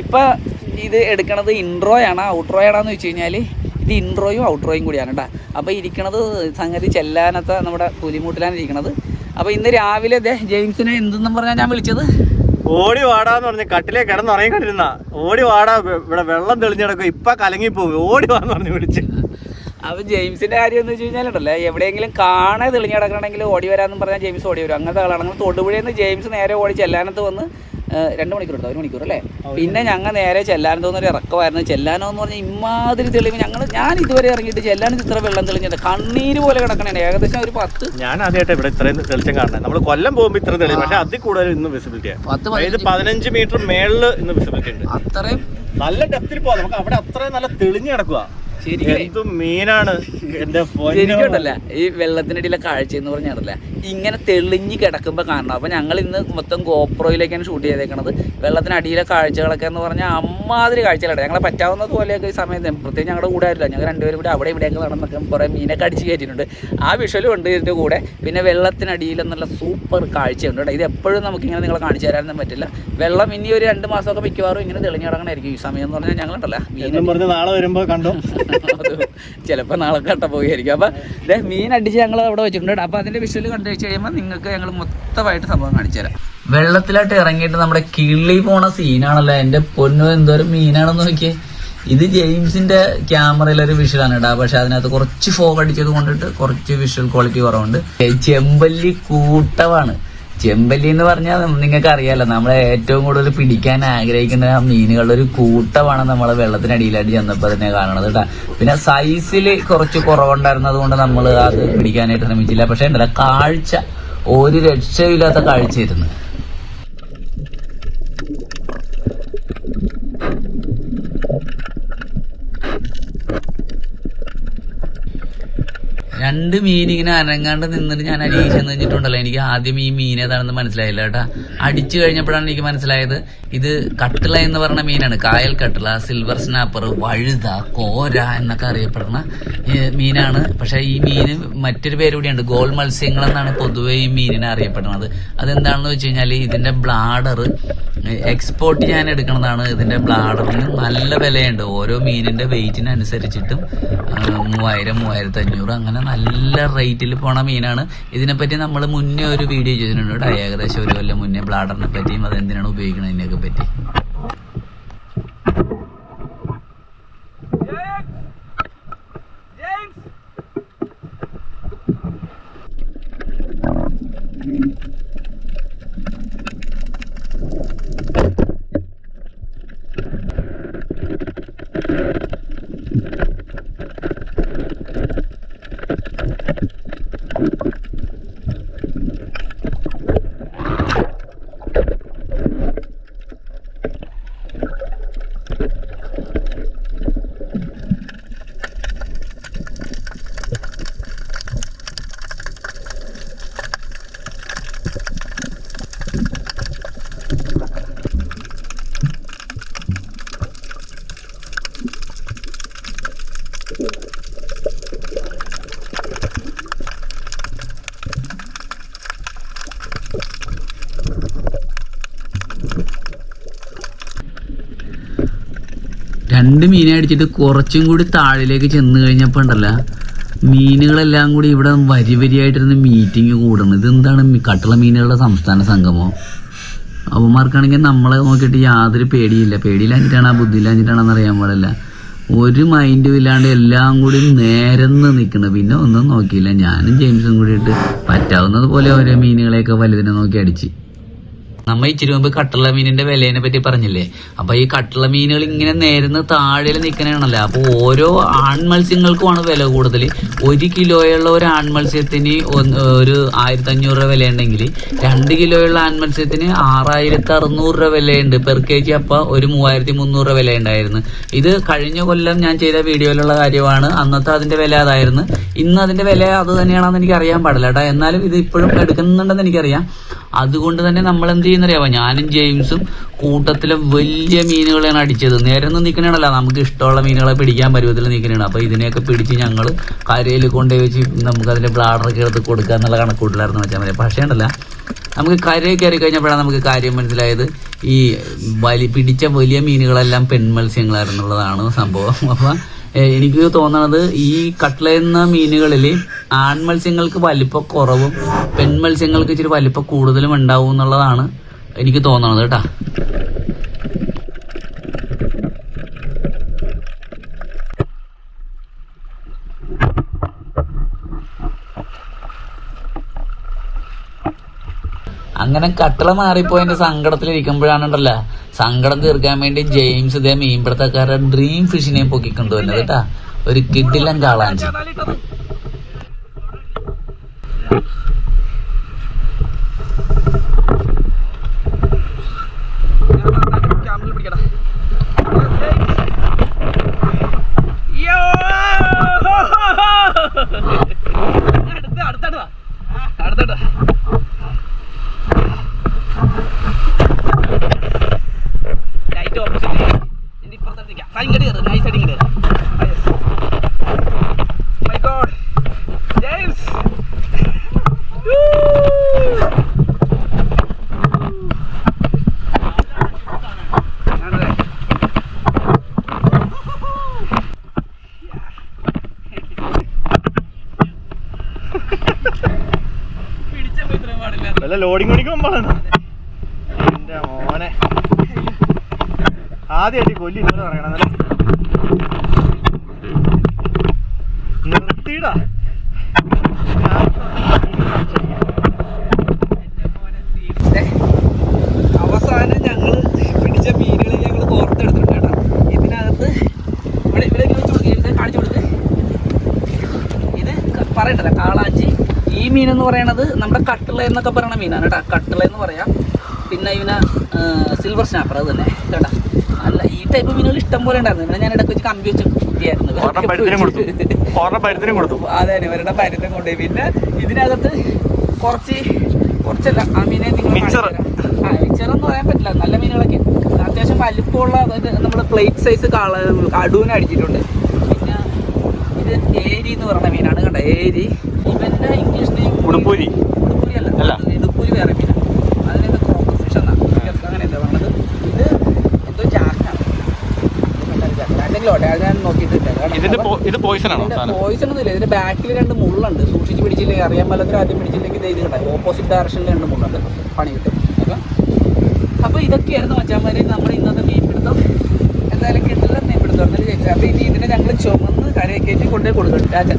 ഇപ്പം ഇത് എടുക്കണത് ഇൻട്രോയാണ് ഔട്ട്രോയാണെന്ന് വെച്ച് കഴിഞ്ഞാൽ ഇത് ഇൻട്രോയും ഔട്ട്രോയും കൂടിയാണ് കേട്ടോ അപ്പോൾ ഇരിക്കണത് സംഗതി ചെല്ലാനത്തെ നമ്മുടെ പുലിമൂട്ടിലാണ് ഇരിക്കണത്. അപ്പോൾ ഇന്ന് രാവിലെ ജെയിംസിനെ എന്തെന്നും പറഞ്ഞാൽ ഞാൻ വിളിച്ചത്? ഓടി വാടാന്ന് പറഞ്ഞ് കട്ടിലേ കിടന്നുറങ്ങിക്കൊണ്ടിരുന്ന ഓടി വാടാ ഇവിടെ വെള്ളം തെളിഞ്ഞ് കിടക്കും കലങ്ങി പോകും ഓടി വാന്ന് പറഞ്ഞ് വിളിച്ചു. അപ്പോൾ ജെയിംസിന്റെ കാര്യം എന്ന് വെച്ച് കഴിഞ്ഞാലുണ്ടല്ലേ എവിടെയെങ്കിലും കാണെ തെളിഞ്ഞ് കിടക്കണമെങ്കിൽ ഓടി വരാമെന്ന് പറഞ്ഞാൽ ജെയിംസ് ഓടി വരും. അങ്ങനത്തെ ആളാണെങ്കിൽ തൊടുപുഴയിൽ നിന്ന് ജെയിംസ് നേരെ ഓടി ചെല്ലാനത്ത് വന്ന് രണ്ട് മണിക്കൂർ എടുത്തു ഒരു മണിക്കൂർ അല്ലേ? പിന്നെ ഞങ്ങൾ നേരെ ചെല്ലാൻ തോന്നുന്ന ഒരു ഇറക്കമായിരുന്നു. ചെല്ലാനോ എന്ന് പറഞ്ഞാൽ ഇമാതിരി തെളിവ്. ഞങ്ങൾ ഞാൻ ഇതുവരെ ഇറങ്ങിയിട്ട് ചെല്ലാനത്ത് ഇത്ര വെള്ളം തെളിഞ്ഞത് കണ്ണീര് പോലെ കിടക്കണേ ഏകദേശം ഒരു പത്ത് ഞാൻ ആദ്യമായിട്ട് ഇവിടെ ഇത്രയും തെളിച്ചം കാണുന്നത്. നമ്മൾ കൊല്ലം പോകുമ്പോൾ ഇത്ര തെളിവ്. പക്ഷേ അതിൽ കൂടുതൽ ഇന്ന് വിസിബിലിറ്റി പത്ത് അതായത് പതിനഞ്ച് മീറ്റർ മേളിൽ ഇന്ന് വിസിബിലിറ്റി ഉണ്ട്. അത്രയും നല്ല ഡെപ്തിൽ പോവാം. നമുക്ക് അവിടെ അത്രയും നല്ല തെളിഞ്ഞു കിടക്കുക എന്ത് മീനാണ്. എന്റെ. ശരിക്കുണ്ടല്ല? ഈ വെള്ളത്തിനടിയിലെ കാഴ്ച എന്ന് പറഞ്ഞാലല്ല ഇങ്ങനെ തെളിഞ്ഞു കിടക്കുമ്പോൾ കാണണം. അപ്പൊ ഞങ്ങൾ ഇന്ന് മൊത്തം ഗോപ്രോയിലേക്കാണ് ഷൂട്ട് ചെയ്തേക്കണത്. വെള്ളത്തിനടിയിലെ കാഴ്ചകളൊക്കെ എന്ന് പറഞ്ഞാൽ അമ്മാതിരി കാഴ്ചകളാണ്. ഞങ്ങളെ പറ്റാവുന്ന പോലെയൊക്കെ ഈ സമയത്ത് പ്രത്യേകിച്ച് ഞങ്ങളുടെ കൂടെ ആയില്ല ഞങ്ങൾ രണ്ടുപേരും കൂടി അവിടെ ഇവിടെയൊക്കെ നടന്നൊക്കെ കുറേ മീനൊക്കെ അടിച്ച് കയറ്റിയിട്ടുണ്ട്. ആ വിഷ്വലും ഉണ്ട് ഇതിന്റെ കൂടെ. പിന്നെ വെള്ളത്തിനടിയിൽ എന്നുള്ള സൂപ്പർ കാഴ്ചയുണ്ട് കേട്ടോ. ഇത് എപ്പോഴും നമുക്ക് ഇങ്ങനെ നിങ്ങളെ കാണിച്ചു തരാനൊന്നും പറ്റില്ല. വെള്ളം ഇനി ഒരു രണ്ട് മാസമൊക്കെ മിക്കവാറും ഇങ്ങനെ തെളിഞ്ഞ് കിടക്കണമായിരിക്കും ഈ സമയം എന്ന് പറഞ്ഞാൽ ഞങ്ങളുണ്ടല്ലോ? എന്നും പറഞ്ഞ് നാളെ വരുമ്പോൾ കണ്ടു. ചിലപ്പോൾ നാളെ കട്ട പോയിരിക്കും അപ്പം ദേ മീൻ അടിച്ച് ഞങ്ങൾ അവിടെ വെച്ചിട്ടുണ്ട്. അപ്പോൾ അതിന്റെ വിഷ്വൽ കണ്ടു വെച്ച് കഴിയുമ്പോൾ നിങ്ങൾക്ക് ഞങ്ങൾ മൊത്തമായിട്ട് സംഭവം കാണിച്ചു തരാം. വെള്ളത്തിലായിട്ട് ഇറങ്ങിയിട്ട് നമ്മുടെ കിള്ളി പോണ സീനാണല്ലോ എന്റെ പൊന്നു എന്തോരം മീനാണെന്ന് നോക്കിയേ. ഇത് ജെയിംസിന്റെ ക്യാമറയിലെ ഒരു വിഷ്വലാണ് കേട്ടോ പക്ഷെ അതിനകത്ത് കുറച്ച് ഫോഗ് അടിച്ചത് കൊണ്ടിട്ട് കുറച്ച് വിഷ്വൽ ക്വാളിറ്റി കുറവുണ്ട്. ചെമ്പല്ലി കൂട്ടമാണ് ചെമ്പല്ലി എന്ന് പറഞ്ഞാൽ നിങ്ങൾക്ക് അറിയാലോ നമ്മളെ ഏറ്റവും കൂടുതൽ പിടിക്കാൻ ആഗ്രഹിക്കുന്ന മീനുകളുടെ ഒരു കൂട്ടമാണ് നമ്മളെ വെള്ളത്തിനടിയിലായിട്ട് ചെന്നപ്പോൾ തന്നെ കാണുന്നത് കേട്ടോ. പിന്നെ സൈസിൽ കുറച്ച് കുറവുണ്ടായിരുന്നത് കൊണ്ട് നമ്മൾ അത് പിടിക്കാനായിട്ട് ശ്രമിച്ചില്ല. പക്ഷെ ഉണ്ടല്ലോ കാഴ്ച ഒരു രക്ഷയില്ലാത്ത കാഴ്ചയായിരുന്നു. രണ്ട് മീൻ ഇങ്ങനെ അനങ്ങാണ്ട് നിന്നിട്ട് ഞാൻ അടിയിൽ ചെന്ന് എനിക്ക് ആദ്യം ഈ മീൻ ഏതാണെന്ന് മനസ്സിലായില്ല കേട്ടാ. അടിച്ചു കഴിഞ്ഞപ്പോഴാണ് എനിക്ക് മനസ്സിലായത് ഇത് കട്ടിള എന്ന് പറഞ്ഞ മീനാണ്. കായൽ കട്ടിള സിൽവർ സ്നാപ്പർ വഴുത കോര എന്നൊക്കെ അറിയപ്പെടുന്ന മീനാണ്. പക്ഷെ ഈ മീന് മറ്റൊരു പേര് കൂടിയുണ്ട്. ഗോൾ മത്സ്യങ്ങൾ എന്നാണ് പൊതുവെ ഈ മീനിനെ അറിയപ്പെടുന്നത്. അതെന്താണെന്ന് വെച്ച് കഴിഞ്ഞാൽ ഇതിന്റെ ബ്ലാഡർ എക്സ്പോർട്ട് ചെയ്യാൻ എടുക്കുന്നതാണ് ഇതിന്റെ ബ്ലാഡറിന് നല്ല വിലയുണ്ട്. ഓരോ മീനിന്റെ വെയിറ്റിനനുസരിച്ചിട്ടും മൂവായിരം മൂവായിരത്തി അഞ്ഞൂറ് അങ്ങനെ നല്ല റേറ്റിൽ പോണ മീനാണ്. ഇതിനെപ്പറ്റി നമ്മൾ മുന്നേ ഒരു വീഡിയോ ചെയ്തിട്ടുണ്ട് ഏകദേശം ഒരു കൊല്ലം മുന്നേ ബ്ലാഡറിനെ പറ്റിയും അത് എന്തിനാണ് ഉപയോഗിക്കുന്നതിനെയൊക്കെ പറ്റി. രണ്ട് മീനെ അടിച്ചിട്ട് കുറച്ചും കൂടി താഴിലേക്ക് ചെന്ന് കഴിഞ്ഞപ്പോൾ ഉണ്ടല്ല മീനുകളെല്ലാം കൂടി ഇവിടെ വരി വരിയായിട്ടിരുന്ന് മീറ്റിംഗ് കൂടണം ഇത് എന്താണ് കട്ടള മീനുകളുടെ സംസ്ഥാന സംഗമോ? അവന്മാർക്കാണെങ്കിൽ നമ്മളെ നോക്കിയിട്ട് യാതൊരു പേടിയില്ല. പേടിയില്ലാഞ്ഞിട്ടാണ് ആ ബുദ്ധിയില്ലാഞ്ഞിട്ടാണെന്ന് അറിയാൻ പാടില്ല. ഒരു മൈൻഡും ഇല്ലാണ്ട് എല്ലാം കൂടി നേരന്ന് നിൽക്കണം പിന്നെ ഒന്നും നോക്കിയില്ല. ഞാനും ജെയിംസും കൂടിയിട്ട് പറ്റാവുന്നത് പോലെ ഓരോ മീനുകളെയൊക്കെ വലുതിനെ നോക്കി അടിച്ച്. നമ്മ ഇച്ചിരി മുമ്പ് കട്ടുള്ള മീനിന്റെ വിലേനെ പറ്റി പറഞ്ഞില്ലേ? അപ്പൊ ഈ കട്ടുള്ള മീനുകൾ ഇങ്ങനെ നേരുന്ന താഴെ നിൽക്കണാണല്ലോ അപ്പൊ ഓരോ ആൺമത്സ്യങ്ങൾക്കുമാണ് വില കൂടുതൽ ഒരു കിലോയുള്ള ഒരു ആൺമത്സ്യത്തിന് ഒരു ആയിരത്തി അഞ്ഞൂറ് രൂപ വിലയുണ്ടെങ്കിൽ രണ്ട് കിലോയുള്ള ആൺമത്സ്യത്തിന് ആറായിരത്തി അറുന്നൂറ് രൂപ വിലയുണ്ട്. പെർ കെ ജി അപ്പൊ ഒരു മൂവായിരത്തി മുന്നൂറ് രൂപ വിലയുണ്ടായിരുന്നു. ഇത് കഴിഞ്ഞ കൊല്ലം ഞാൻ ചെയ്ത വീഡിയോയിലുള്ള കാര്യമാണ്. അന്നത്തെ അതിന്റെ വില അതായിരുന്നു. ഇന്ന് അതിന്റെ വില അത് തന്നെയാണെന്ന് എനിക്ക് അറിയാൻ പാടില്ല എന്നാലും ഇത് ഇപ്പോഴും എടുക്കുന്നുണ്ടെന്ന് എനിക്കറിയാം. അതുകൊണ്ട് തന്നെ നമ്മൾ എന്ത് ചെയ്യുന്നറിയാവ? ഞാനും ജെയിംസും കൂട്ടത്തിലെ വലിയ മീനുകളെയാണ് അടിച്ചത്. നേരെ നിന്ന് നിൽക്കണല്ല നമുക്ക് ഇഷ്ടമുള്ള മീനുകളെ പിടിക്കാൻ പരുവത്തിൽ നിൽക്കണതാണ് അപ്പോൾ ഇതിനെയൊക്കെ പിടിച്ച് ഞങ്ങൾ കരയിൽ കൊണ്ടുപോയി വെച്ച് നമുക്ക് അതിന്റെ ബ്ലാഡറൊക്കെ എടുത്ത് കൊടുക്കുക എന്നുള്ള കണക്കൂട്ടിലായിരുന്നു വെച്ചാൽ മതി പക്ഷേ ഉണ്ടല്ല നമുക്ക് കരയിൽ കയറി കഴിഞ്ഞപ്പോഴാണ് നമുക്ക് കാര്യം മനസ്സിലായത്. ഈ വലി പിടിച്ച വലിയ മീനുകളെല്ലാം പെൺമത്സ്യങ്ങളായിരുന്നുള്ളതാണ് സംഭവം. അപ്പം എനിക്ക് തോന്നണത് ഈ കട്ട്ലെന്ന മീനുകളിൽ ആൺമത്സ്യങ്ങൾക്ക് വലിപ്പ കുറവും പെൺമത്സ്യങ്ങൾക്ക് ഇച്ചിരി വലിപ്പ കൂടുതലും ഉണ്ടാവും എന്നുള്ളതാണ് എനിക്ക് തോന്നണത് കേട്ടാ. അങ്ങനെ കട്ടള മാറിപ്പോയതിന്റെ സങ്കടത്തിൽ ഇരിക്കുമ്പോഴാണുണ്ടല്ലോ സങ്കടം തീർക്കാൻ വേണ്ടി ജെയിംസ് ഇതേ മീൻപിടുത്തക്കാരുടെ ഡ്രീം ഫിഷിനെ പൊക്കിക്കൊണ്ടുവന്നത് കേട്ടാ. ഒരു കിഡിലൻ കാളാഞ്ചി എന്റെ സൈൻ കടി കയറും നൈസ് അടി ഇങ്ങോട്ട് മൈ ഗോഡ് ജെയിംസ് വല്ല ലോഡിങ് പണിക്കും പോകണം എന്റെ മോനെ ആദ്യമായിട്ട് കൊല്ലി ഇന്നലെ പറയണം? നിർത്തിയിടാ. അവസാനം ഞങ്ങൾ പിടിച്ച ഞങ്ങൾ ഇവിടെ വെച്ച് കാണിച്ചു ഇത് ഈ മീൻ എന്ന് പറയണത് നമ്മുടെ കട്ടിള എന്നൊക്കെ പറയുന്ന മീനാണ് കേട്ടോ. കട്ടിള എന്ന് പറയാം. പിന്നെ ഇവന് സിൽവർ സ്നാപ്പർ അത് തന്നെ. കേട്ടോ. ടൈപ്പ് മീനുകൾ ഇഷ്ടം പോലെ ഉണ്ടായിരുന്നു. ഞാൻ ഇടയ്ക്ക് വെച്ച് കമ്പി വെച്ച് കുത്തിയായിരുന്നു അതെ ഇവരുടെ പരുത്തം കൊണ്ടുപോയി. പിന്നെ ഇതിനകത്ത് കുറച്ച് കുറച്ചല്ല ആ മീനെ മിച്ചർ. ആ മിച്ചർ എന്ന് പറയാൻ പറ്റില്ല. നല്ല മീനുകളൊക്കെ. അത്യാവശ്യം വലിപ്പമുള്ള അതായത് നമ്മൾ പ്ലേറ്റ് സൈസ് കടൂന് അടിച്ചിട്ടുണ്ട്. പിന്നെ ഇത് ഏരി എന്ന് പറയുന്ന മീനാണ് കണ്ട? ഏരി. ഇവന്റെ ഇംഗ്ലീഷ് നെയിം ഉടുപ്പൂരി. ഉടുപ്പൂരി അല്ല. അല്ല. ഇടുപ്പൂരി വേറെ മീനാണ് അതിനെന്താ ക്രോക്കർ ഫിഷ് എന്നാ അങ്ങനെ എന്താ പറഞ്ഞത് ഇത് എന്തോ ജാക്കാണ് രണ്ടെങ്കിലും ഓട്ടെ അത് ഞാൻ ഇത് പോയിസൺ ആണോ പോയിസൺ ഒന്നുമില്ല. ഇതിന്റെ ബാക്കിൽ രണ്ട് മുള്ളുണ്ട്. സൂക്ഷിച്ച് പിടിച്ചില്ലെങ്കിൽ അറിയാൻ പാലത്തിൽ ആദ്യം പിടിച്ചില്ലെങ്കിൽ ഇത് കണ്ടായി ഓപ്പോസിറ്റ് ഡയറക്ഷനിൽ രണ്ട് മുള്ളുണ്ട്. പണി കിട്ടും. അപ്പം അപ്പോൾ ഇതൊക്കെയായിരുന്നു മച്ചാന്മാരെ. നമ്മുടെ ഇന്നത്തെ മീൻപിടുത്തം എന്തായാലും കിട്ടില്ല മീൻപിടുത്തം എന്നാലും ചോദിച്ചാൽ അപ്പോൾ ഇനി ഇതിനെ ഞങ്ങൾ ചുമന്ന് കരയെ കയറ്റി കൊണ്ടുപോയി കൊടുക്കണം. രാജ.